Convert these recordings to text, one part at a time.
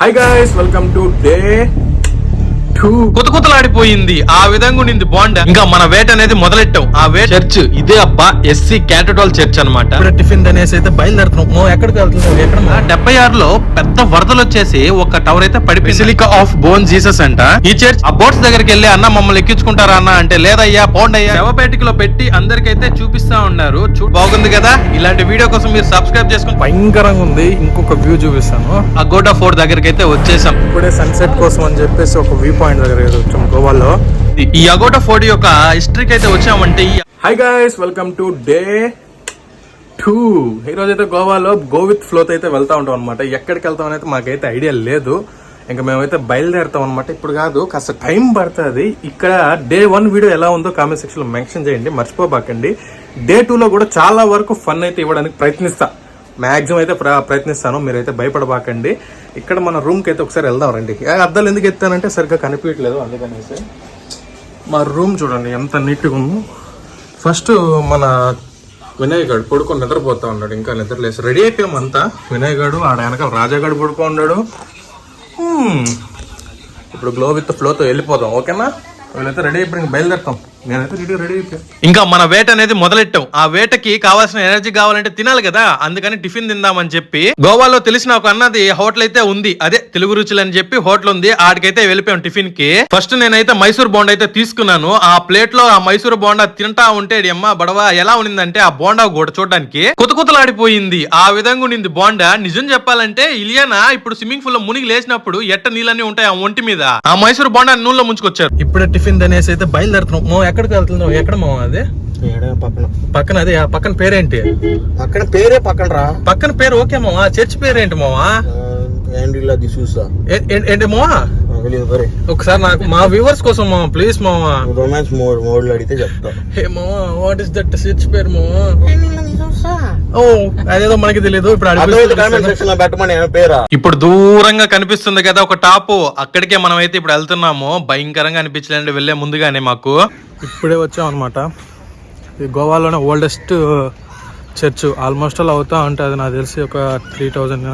Hi guys welcome to day two కుతకుతలాడిపోయింది. ఆ విధంగా ఉండింది బాండ్ ఇంకా మన వేట అనేది మొదలెట్టాం ఆ వేట చర్చ్ ఇదే అబ్బా ఎస్సీ క్యాటడాల్ చర్చ్ అనమాట టిఫిన్ అనేసి అయితే బయలుదేరుతున్నాం. ఎక్కడికి వెళ్తున్నాం ఎక్కడ? డెబ్బై ఆరులో పెద్ద వరదలు వచ్చేసి ఒక టవర్ అయితే పడి బెసిలికా ఆఫ్ బోన్ జీసస్ అంట. ఈ చర్చ్ ఆ బోట్స్ దగ్గరికి వెళ్ళి అన్న మమ్మల్ని ఎక్కించుకుంటారా అన్న? అంటే లేదయ్యా పోండి అయ్యా శవపేటికలో పెట్టి అందరికైతే చూపిస్తా ఉన్నారు. బాగుంది కదా? ఇలాంటి వీడియో కోసం మీరు సబ్స్క్రైబ్ చేసుకుని భయంకరంగా ఉంది. ఇంకొక వ్యూ చూపిస్తాను. ఆ గోటా ఫోర్ దగ్గరికి అయితే వచ్చేసాం. ఇప్పుడే సన్సెట్ కోసం అని చెప్పేసి ఒక వ్యూ పాయింట్ దగ్గర వచ్చాం గోవాలో. ఈ అగోటా ఫోర్ట్ యొక్క హిస్టరీకి అయితే వచ్చామంటే hi guys welcome to day two ఈ రోజు అయితే గోవాలో గో విత్ ఫ్లోత్ అయితే వెళ్తా ఉంటాం అనమాట ఎక్కడికి వెళ్తాం అనేది మాకైతే ఐడియా లేదు. ఇంకా మేమైతే బయలుదేరుతాం అనమాట ఇప్పుడు కాదు కాస్త టైం పడుతుంది. ఇక్కడ డే వన్ వీడియో ఎలా ఉందో కామెంట్ సెక్షన్లో మెన్షన్ చేయండి. మర్చిపోబాకండి. డే లో కూడా చాలా వరకు ఫన్ అయితే ఇవ్వడానికి ప్రయత్నిస్తా. మాక్సిమం అయితే ప్ర- ప్రయత్నిస్తాను. మీరైతే భయపడబాకండి. ఇక్కడ మన రూమ్కి అయితే ఒకసారి వెళ్దాం రండి. అద్దాలు ఎందుకు ఎత్తానంటే సరిగ్గా కనిపించట్లేదు అందుకనేసి. మా రూమ్ చూడండి ఎంత నీట్గా ఉందో. ఫస్ట్ మన వినయగాడు పడుకొని నిద్రపోతా ఉన్నాడు ఇంకా నిద్రలేసి. రెడీ అయిపోయాం అంతా. వినయ్ ఆడ వెనకాల రాజాగాడు పడుకో ఉన్నాడు. ఇప్పుడు గ్లో విత్ ఫ్లోతో వెళ్ళిపోదాం ఓకేనా? వీళ్ళైతే రెడీ అయిపోయి బయలుదేరుతాం. ఇంకా మన వేట అనేది మొదలెట్టాం. ఆ వేటకి కావాల్సిన ఎనర్జీ కావాలంటే తినాలి కదా? అందుకని టిఫిన్ తిందామని చెప్పి గోవాలో తెలిసిన ఒక అన్నది హోటల్ అయితే ఉంది. అదే తెలుగు రుచులు అని చెప్పి హోటల్ ఉంది. ఆడికైతే వెళ్ళిపోయాం టిఫిన్కి ఫస్ట్ నేనైతే మైసూర్ బోండా అయితే తీసుకున్నాను. ఆ ప్లేట్లో ఆ మైసూర్ బోండా తింటా ఉంటే "ఏడి అమ్మ బడవ ఎలా ఉండిందంటే ఆ బోండా కూడా చూడడానికి కుతకుతలాడిపోయింది. ఆ విధంగా ఉండింది బోండా. నిజం చెప్పాలంటే ఇలియానా ఇప్పుడు స్విమ్మింగ్ పూల్లో మునిగి లేచినప్పుడు ఎట్ట నీళ్ళన్నీ ఉంటాయి ఆ ఒంటి మీద? ఆ మైసూర్ బోండా నూనెలో ముంచుకొచ్చారు. ఇప్పుడే టిఫిన్ అనేసి అయితే బయలుదేరుతున్నాం. ఎక్కడికి వెళ్తున్నాం ఎక్కడ మో అది? ఏడా పక్కన. పక్కన అదే? పక్కన పేరేంటి? పక్కన పేరే పక్కన రా పక్కన పేరు ఓకే మావా? చర్చ్ పేరేంటి మావా? ది చూసా ఏంటి మావా? ఒకసారి నాకు మా వ్యూవర్స్ కోసం మావా ప్లీజ్ మావా. రొమాన్స్ మోడ్ మోడ్లు అడిగితే చెప్తా. హే మావా వాట్ ఇస్ దట్ చర్చ్ పేరు మావా? ఓ అదేదో మనకి తెలియదు ఇప్పుడు ఇప్పుడు దూరంగా కనిపిస్తుంది కదా ఒక టాపు. అక్కడికే మనం అయితే ఇప్పుడు వెళ్తున్నాము. భయంకరంగా అనిపించలేండి వెళ్ళే ముందుగానే మాకు. ఇప్పుడే వచ్చాం అనమాట ఇది గోవాలోనే ఓల్డెస్ట్ చర్చ్ ఆల్మోస్ట్ అలా అవుతా ఉంటుంది అది నాకు తెలిసి ఒక three thousand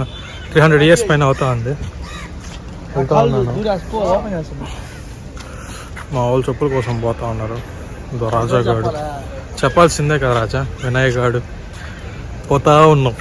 three hundred years పైన అవుతా ఉంది. మా వాళ్ళు చెప్పుల కోసం పోతా ఉన్నారు. ఇదో రాజా గాడు చెప్పాల్సిందే కదా రాజా వినాయక్ గాడు పోతా ఉన్నాం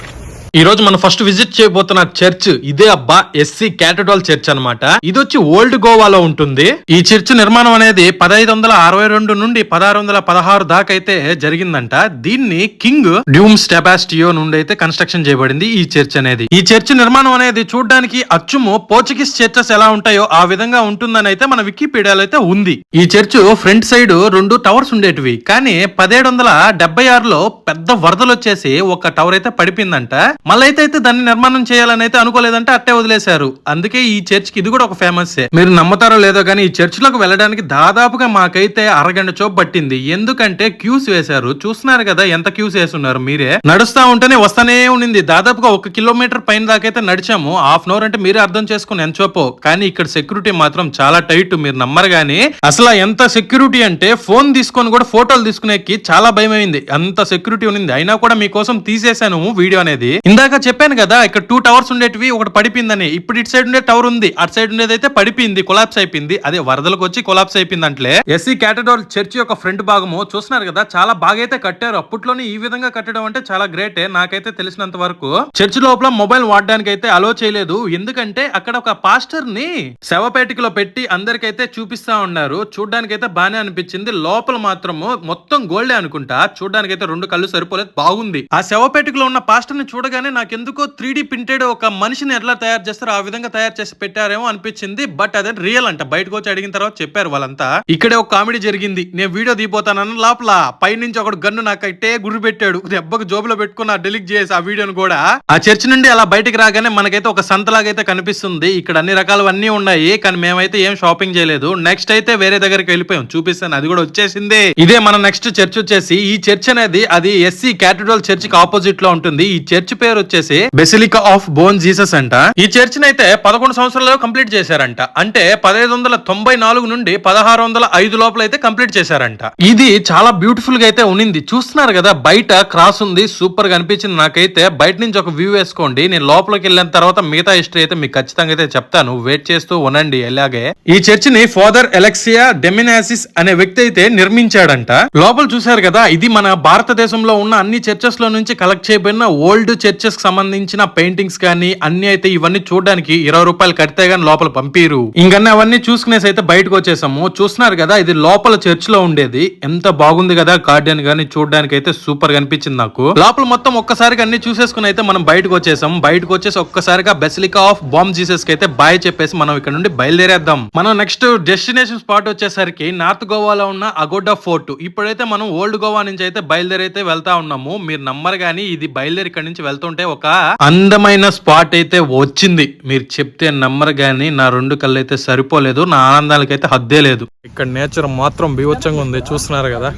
ఈ రోజు మనం ఫస్ట్ విజిట్ చేయబోతున్న చర్చ్ ఇదే అబ్బా ఎస్సీ క్యాటడాల్ చర్చ్ అన్నమాట. ఇది వచ్చి ఓల్డ్ గోవాలో ఉంటుంది. ఈ చర్చ్ నిర్మాణం అనేది పదహైదు వందల అరవై రెండు నుండి పదహారు వందల పదహారు దాకా అయితే జరిగిందంట. దీన్ని కింగ్ డ్యూమ్ స్టెబాస్టియో నుండి అయితే కన్స్ట్రక్షన్ చేయబడింది ఈ చర్చ్ అనేది. ఈ చర్చ్ నిర్మాణం అనేది చూడడానికి అచ్చుము పోర్చుగీస్ చర్చెస్ ఎలా ఉంటాయో ఆ విధంగా ఉంటుందని అయితే మన వికీపీడియాలో అయితే ఉంది. ఈ చర్చ్ ఫ్రంట్ సైడ్ రెండు టవర్స్ ఉండేటివి. కానీ పదిహేడు వందల డెబ్బై ఆరులో పెద్ద వరదలు వచ్చేసి ఒక టవర్ అయితే పడిపోయిందంట. మళ్ళీ అయితే దాన్ని నిర్మాణం చేయాలని అయితే అనుకోలేదంటే అట్టే వదిలేశారు. అందుకే ఈ చర్చ్కి ఇది కూడా ఒక ఫేమస్ మీరు నమ్ముతారో లేదో కానీ ఈ చర్చ్లోకి వెళ్ళడానికి దాదాపుగా మాకైతే అరగంట చోపు పట్టింది. ఎందుకంటే క్యూస్ వేశారు. చూస్తున్నారు కదా ఎంత క్యూస్ వేస్తున్నారు మీరే. నడుస్తా ఉంటేనే వస్తానే ఉండింది. దాదాపుగా ఒక కిలోమీటర్ పైన దాకైతే నడిచాము. హాఫ్ అన్ అవర్ అంటే మీరే అర్థం చేసుకుని ఎంత చోపో. కానీ ఇక్కడ సెక్యూరిటీ మాత్రం చాలా టైట్. మీరు నమ్మరు గానీ అసలు ఎంత సెక్యూరిటీ అంటే ఫోన్ తీసుకొని కూడా ఫోటోలు తీసుకునేకి చాలా భయమైంది. అంత సెక్యూరిటీ ఉంది అయినా కూడా మీకోసం తీసేశాను వీడియో అనేది. ఇందాక చెప్పాను కదా ఇక్కడ టూ టవర్స్ ఉండేటివి ఒకటి పడిపోయిందని. ఇప్పుడు ఇటు సైడ్ ఉండే టవర్ ఉంది అటు సైడ్ ఉండేది అయితే పడిపోయింది కొలాప్స్ అయిపోయింది. అదే వరదలకు వచ్చి కొలాప్స్ అయిపోయింది అంటే ఎస్సీ క్యాటడాల్ చర్చ్ యొక్క ఫ్రంట్ భాగము చూస్తున్నారు కదా చాలా బాగా అయితే కట్టారు. అప్పట్లోనే ఈ విధంగా కట్టడం అంటే చాలా గ్రేటే నాకైతే తెలిసినంత వరకు. చర్చ్ లోపల మొబైల్ వాడడానికి అయితే అలో చేయలేదు. ఎందుకంటే అక్కడ ఒక పాస్టర్ని శవపేటికలో పెట్టి అందరికైతే చూపిస్తా ఉన్నారు. చూడ్డానికి అయితే బానే అనిపించింది. లోపల మాత్రము మొత్తం గోల్డే అనుకుంటా. చూడ్డానికి అయితే రెండు కళ్ళు సరిపోలేదు. బాగుంది. ఆ శవపేటికలో ఉన్న పాస్టర్ని చూడగానే నాకెందుకో త్రీ డి ప్రింటెడ్ ఒక మనిషిని ఎట్లా తయారు చేస్తారో ఆ విధంగా తయారు చేసి పెట్టారేమో అనిపించింది బట్ అదే రియల్ అంట బయటకు వచ్చి అడిగిన తర్వాత చెప్పారు వాళ్ళంతా. ఇక్కడే ఒక కామెడీ జరిగింది. నేను వీడియో దిగిపోతానన్న లోపల పైనుంచి ఒకడు గన్ను నాకు ఇట్టే గురి పెట్టాడు. దెబ్బకు జోబులో పెట్టుకుని డిలీట్ చేసి ఆ వీడియోను కూడా. ఆ చర్చ్ నుండి అలా బయటకు రాగానే మనకైతే ఒక సంతలాగైతే అయితే కనిపిస్తుంది. ఇక్కడ అన్ని రకాలవన్నీ ఉన్నాయి కానీ మేమైతే ఏం షాపింగ్ చేయలేదు. నెక్స్ట్ అయితే వేరే దగ్గరికి వెళ్ళిపోయాం. చూపిస్తాను. అది కూడా వచ్చేసింది. ఇదే మన నెక్స్ట్ చర్చ్ వచ్చేసి ఈ చర్చ్ అనేది అది ఎస్సీ క్యాథడ్రల్ చర్చ్కి ఆపోజిట్లో ఉంటుంది. ఈ చర్చ్ పేరు వచ్చేసి బెసిలికా ఆఫ్ బోన్ జీసస్ అంట. ఈ చర్చ్ అయితే పదకొండు సంవత్సరాల్లో కంప్లీట్ చేశారంట. అంటే పదహైదు వందల తొంభై నాలుగు నుండి పదహారు వందల ఐదు లోపల అయితే కంప్లీట్ చేశారంట. ఇది చాలా బ్యూటిఫుల్గా అయితే ఉన్నింది. చూస్తున్నారు కదా బయట క్రాస్ ఉంది సూపర్గా అనిపించింది నాకైతే. బయట నుంచి ఒక వ్యూ వేసుకోండి. నేను లోపలికి వెళ్ళిన తర్వాత మిగతా హిస్టరీ అయితే మీకు ఖచ్చితంగా అయితే చెప్తాను. వెయిట్ చేస్తూ ఉనండి అలాగే ఈ చర్చ్ని ఫాదర్ ఎలక్సియా డెమినాసిస్ అనే వ్యక్తి అయితే నిర్మించాడంట. లోపల చూశారు కదా ఇది మన భారతదేశంలో ఉన్న అన్ని చర్చెస్లో నుంచి కలెక్ట్ చేయబడిన ఓల్డ్ చర్చెస్కి సంబంధించిన పెయింటింగ్స్ కానీ అన్ని అయితే ఇవన్నీ చూడడానికి ఇరవై రూపాయలు కడితే గానీ లోపల పంపిరు. ఇంకన్నా అవన్నీ చూసుకునేసి అయితే బయటకు వచ్చేసాము. చూస్తున్నారు కదా ఇది లోపల చర్చ్లో ఉండేది. ఎంత బాగుంది కదా గార్డెన్ గానీ చూడడానికి అయితే సూపర్ కనిపించింది అనిపించింది నాకు. లోపల మొత్తం ఒక్కసారిగా అన్ని చూసేసుకుని అయితే మనం బయటకు వచ్చేసాం బయటకు వచ్చేసి ఒక్కసారిగా బెసిలికా ఆఫ్ బాంబ్ జీసస్కి అయితే బాయ్ చెప్పేసి మనం ఇక్కడ నుండి బయలుదేరేద్దాం. మనం నెక్స్ట్ డెస్టినేషన్ స్పాట్ వచ్చేసరికి నార్త్ గోవాలో ఉన్న అగోడా ఫోర్ట్ ఇప్పుడైతే మనం ఓల్డ్ గోవా నుంచి అయితే బయలుదేరైతే వెళ్తా ఉన్నాము. మీరు నమ్మరు గానీ ఇది బయలుదేరి ఇక్కడ నుంచి వెళ్తుంటే ఒక అందమైన స్పాట్ అయితే వచ్చింది. మీరు చెప్తే నమ్మరు గానీ నా రెండు కళ్ళు అయితే సరిపోలేదు నా ఆనందాలకైతే హద్దే లేదు. ఇక్కడ నేచర్ మాత్రం బీభత్సంగా ఉంది చూస్తున్నారు కదా?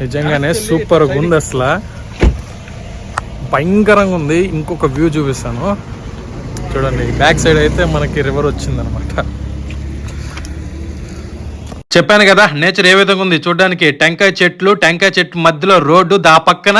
నిజంగానే సూపర్ ఉంది అసలు. భయంకరంగా ఉంది. ఇంకొక వ్యూ చూపిస్తాను. చూడండి బ్యాక్ సైడ్ అయితే మనకి రివర్ వచ్చిందనమాట. చెప్పాను కదా నేచర్ ఏ విధంగా ఉంది? చూడడానికి టెంకాయ చెట్లు టెంకాయ చెట్టు మధ్యలో రోడ్డు దా పక్కన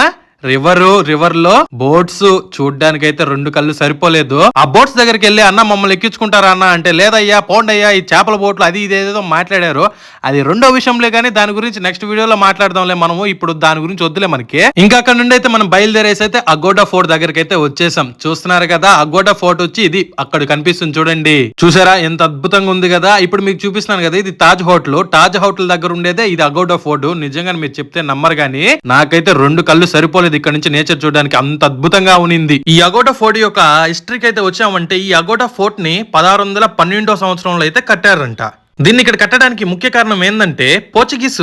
రివర్ రివర్లో బోట్స్ చూడడానికి అయితే రెండు కళ్ళు సరిపోలేదు. ఆ బోట్స్ దగ్గరికి వెళ్ళి అన్న మమ్మల్ని ఎక్కించుకుంటారా అన్న అంటే లేదయ్యా పోండయ్యా ఈ చేపల బోట్లు అది ఇది ఏదేదో మాట్లాడారు. అది రెండో విషయంలో కానీ దాని గురించి నెక్స్ట్ వీడియోలో మాట్లాడదాంలే మనము. ఇప్పుడు దాని గురించి వద్దులే మనకి. ఇంకా అక్కడ నుండి అయితే మనం బయలుదేరేసి అయితే అగోడా ఫోర్ట్ దగ్గరికి అయితే వచ్చేసాం. చూస్తున్నారు కదా అగోడా ఫోర్ట్ వచ్చి ఇది అక్కడ కనిపిస్తుంది చూడండి. చూసారా ఎంత అద్భుతంగా ఉంది కదా. ఇప్పుడు మీకు చూపిస్తున్నాను కదా ఇది తాజ్ హోటల్. తాజ్ హోటల్ దగ్గర ఉండేదే ఇది అగోడా ఫోర్ట్. నిజంగా మీరు చెప్తే నమ్మరు కానీ నాకైతే రెండు కళ్ళు సరిపోలేదు. ఇక్కడ నుంచి నేచర్ చూడడానికి అంత అద్భుతంగా ఉనింది. ఈ అగోట ఫోర్ట్ యొక్క హిస్టరీకి అయితే వచ్చామంటే ఈ అగోట ఫోర్ట్ని పదహారు వందల పన్నెండో సంవత్సరంలో అయితే కట్టారంట. దీన్ని ఇక్కడ కట్టడానికి ముఖ్య కారణం ఏంటంటే పోర్చుగీస్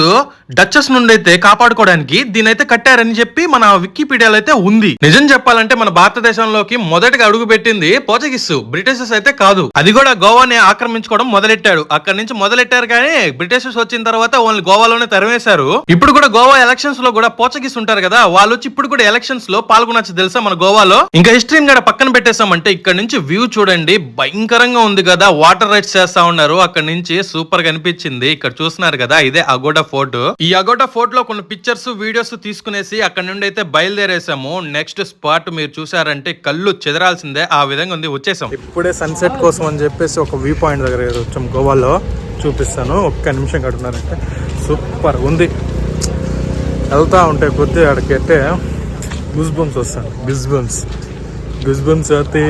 డచెస్ నుండి అయితే కాపాడుకోవడానికి దీని అయితే కట్టారని చెప్పి మన వికీపీడియాలో అయితే ఉంది. నిజం చెప్పాలంటే మన భారతదేశంలోకి మొదటగా అడుగు పెట్టింది పోర్చుగీస్ బ్రిటిషర్స్ అయితే కాదు. అది కూడా గోవాని ఆక్రమించుకోవడం మొదలెట్టాడు. అక్కడ నుంచి మొదలెట్టారు కానీ బ్రిటిషర్స్ వచ్చిన తర్వాత ఓన్లీ గోవాలోనే తరివేశారు ఇప్పుడు కూడా గోవా ఎలక్షన్స్లో కూడా పోర్చుగీస్ ఉంటారు కదా వాళ్ళు వచ్చి ఇప్పుడు కూడా ఎలక్షన్స్లో పాల్గొనొచ్చు తెలుసా మన గోవాలో? ఇంకా హిస్టరీని కూడా పక్కన పెట్టేసామంటే ఇక్కడ నుంచి వ్యూ చూడండి. భయంకరంగా ఉంది కదా వాటర్ రైడ్స్ చేస్తా ఉన్నారు అక్కడ నుంచి. సూపర్గా అనిపించింది. ఇక్కడ చూస్తున్నారు కదా ఇదే అగోడా ఫోర్ట్ ఈ అగోడా ఫోర్ట్లో కొన్ని పిక్చర్స్ వీడియోస్ తీసుకునేసి అక్కడ నుండి అయితే బయలుదేరేసాము. నెక్స్ట్ స్పాట్ మీరు చూసారంటే కళ్ళు చెదరాల్సిందే. ఆ విధంగా ఉంది. వచ్చేసాం. ఇప్పుడే సన్సెట్ కోసం అని చెప్పేసి ఒక వ్యూ పాయింట్ దగ్గర వచ్చాం. గోవాలో చూపిస్తాను. ఒక్క నిమిషం కట్టున్నారంటే సూపర్ ఉంది. వెళ్తా ఉంటే కొద్ది అక్కడికైతే గుజ్ బంప్స్ వస్తాను గుజ్ బంప్స్ గుజ్ బంప్స్ అయితే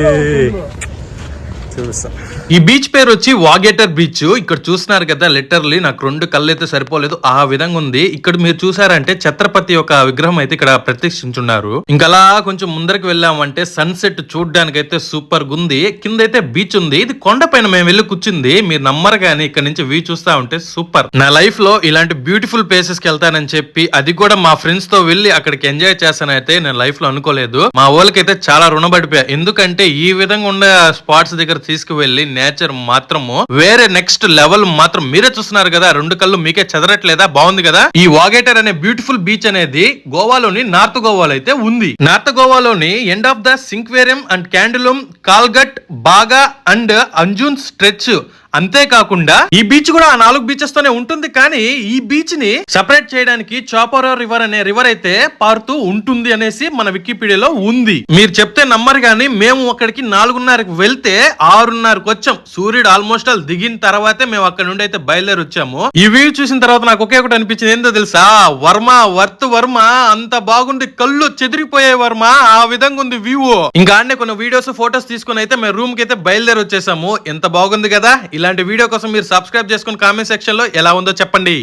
ఈ బీచ్ పేరు వచ్చి వాగేటర్ బీచ్. ఇక్కడ చూస్తున్నారు కదా లిటర్లీ నాకు రెండు కళ్ళు అయితే సరిపోలేదు. ఆ విధంగా ఉంది. ఇక్కడ మీరు చూసారంటే ఛత్రపతి యొక్క విగ్రహం అయితే ఇక్కడ ప్రతిష్ఠించున్నారు. ఇంకా అలా కొంచెం ముందరికి వెళ్ళామంటే సన్సెట్ చూడడానికి అయితే సూపర్గా ఉంది. కింద అయితే బీచ్ ఉంది. ఇది కొండపైన మేము వెళ్ళి కూర్చుంది. మీరు నమ్మరు కానీ ఇక్కడ నుంచి వ్యూ చూస్తా ఉంటే సూపర్ నా లైఫ్లో ఇలాంటి బ్యూటిఫుల్ ప్లేసెస్కి వెళ్తానని చెప్పి అది కూడా మా ఫ్రెండ్స్తో వెళ్ళి అక్కడికి ఎంజాయ్ చేస్తానైతే నేను లైఫ్లో అనుకోలేదు. మా వాళ్ళకైతే చాలా రుణపడిపోయా. ఎందుకంటే ఈ విధంగా ఉండే స్పాట్స్ దగ్గర తీసుకువెళ్ళి నేచర్ మాత్రము వేరే నెక్స్ట్ లెవెల్ మాత్రం మీరే చూస్తున్నారు కదా రెండు కళ్ళు మీకే చెదరట్లేదా బాగుంది కదా? ఈ వాగేటర్ అనే బ్యూటిఫుల్ బీచ్ అనేది గోవాలోని నార్త్ గోవాలో అయితే ఉంది. North గోవాలోని end of the Sinquerim and Candolim Calangute బాగా అండ్ అంజూన్ స్ట్రెచ్ అంతేకాకుండా ఈ బీచ్ కూడా ఆ నాలుగు బీచెస్ తోనే ఉంటుంది. కానీ ఈ బీచ్ని సెపరేట్ చేయడానికి చాపోరో రివర్ అనే రివర్ అయితే పారుతూ ఉంటుంది అనేసి మన వికీపీడియాలో ఉంది. మీరు చెప్తే నమ్మరు కానీ మేము అక్కడికి నాలుగున్నరకు వెళ్తే ఆరున్నరకు వచ్చాం. సూర్యుడు ఆల్మోస్ట్ ఆల్ దిగిన తర్వాతే మేము అక్కడ నుండి అయితే బయలుదేరి వచ్చాము. ఈ వ్యూ చూసిన తర్వాత నాకు ఒకే ఒకటి అనిపించింది. ఏంటో తెలుసా? వర్మ వర్త్ వర్మ అంత బాగుంది. కళ్ళు చెదిరిపోయే వర్మ. ఆ విధంగా ఉంది వ్యూ ఇంకా ఆడనే కొన్ని వీడియోస్ ఫోటోస్ తీసుకుని అయితే మేము రూమ్కి అయితే బయలుదేరి వచ్చేసాము. ఎంత బాగుంది కదా? ఇలాంటి వీడియో కోసం మీరు సబ్స్క్రైబ్ చేసుకుని కామెంట్ సెక్షన్లో ఎలా ఉందో చెప్పండి.